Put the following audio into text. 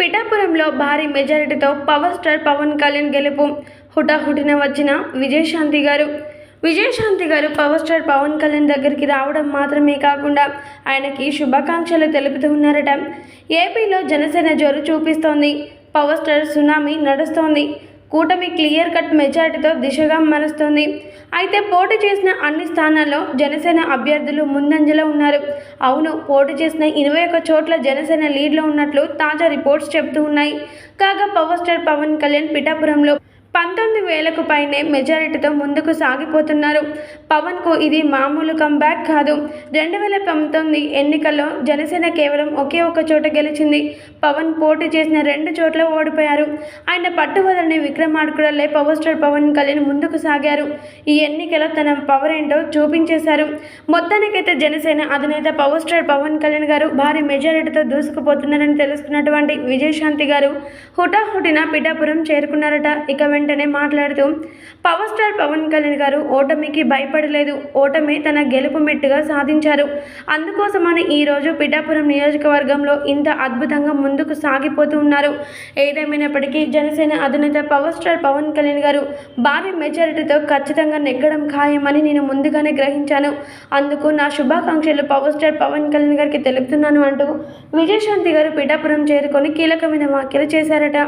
పిఠాపురంలో భారీ మెజారిటీతో పవర్ స్టార్ పవన్ కళ్యాణ్ గెలుపు. హుటాహుటిన వచ్చిన విజయశాంతి గారు. విజయశాంతి గారు పవర్ స్టార్ పవన్ కళ్యాణ్ దగ్గరికి రావడం మాత్రమే కాకుండా ఆయనకి శుభాకాంక్షలు తెలుపుతూ ఉన్నారట. ఏపీలో జనసేన జోరు చూపిస్తోంది. పవర్ స్టార్ సునామీ నడుస్తోంది. కూటమి క్లియర్ కట్ మెజార్టీతో దిశగా మరుస్తోంది. అయితే పోటీ చేసిన అన్ని స్థానాల్లో జనసేన అభ్యర్థులు ముందంజలో ఉన్నారు. అవును పోటీ చేసిన ఇరవై ఒక్క చోట్ల జనసేన లీడ్లో ఉన్నట్లు తాజా రిపోర్ట్స్ చెబుతూ ఉన్నాయి. కాగా పవర్ స్టార్ పవన్ కళ్యాణ్ పిఠాపురంలో పంతొమ్మిది వేలకు పైనే మెజారిటీతో ముందుకు సాగిపోతున్నారు. పవన్కు ఇది మామూలు కంబ్యాక్ కాదు. రెండు వేల పంతొమ్మిది ఎన్నికల్లో జనసేన కేవలం ఒకే ఒక చోట గెలిచింది. పవన్ పోటీ చేసిన రెండు చోట్ల ఓడిపోయారు. ఆయన పట్టువదలని విక్రమార్కుడల్లే పవర్ స్టార్ పవన్ కళ్యాణ్ ముందుకు సాగారు. ఈ ఎన్నికలో తన పవర్ ఏంటో చూపించేశారు. మొత్తానికైతే జనసేన అధినేత పవర్ స్టార్ పవన్ కళ్యాణ్ గారు భారీ మెజారిటీతో దూసుకుపోతున్నారని తెలుసుకున్నటువంటి విజయశాంతి గారు హుటాహుటిన పిఠాపురం చేరుకున్నారట. ఇక వెంటనే మాట్లాడుతూ పవర్ స్టార్ పవన్ కళ్యాణ్ గారు ఓటమికి భయపడలేదు. ఓటమి తన గెలుపు మెట్టుగా సాధించారు. అందుకోసమని ఈరోజు పిఠాపురం నియోజకవర్గంలో ఇంత అద్భుతంగా ముందుకు సాగిపోతూ ఉన్నారు. ఏదేమైనప్పటికీ జనసేన అధినేత పవర్ స్టార్ పవన్ కళ్యాణ్ గారు భారీ మెజారిటీతో ఖచ్చితంగా నెగ్గడం ఖాయమని నేను ముందుగానే గ్రహించాను. అందుకు నా శుభాకాంక్షలు పవర్ స్టార్ పవన్ కళ్యాణ్ గారికి తెలుపుతున్నాను అంటూ విజయశాంతి గారు పిఠాపురం చేరుకొని కీలకమైన వ్యాఖ్యలు చేశారట.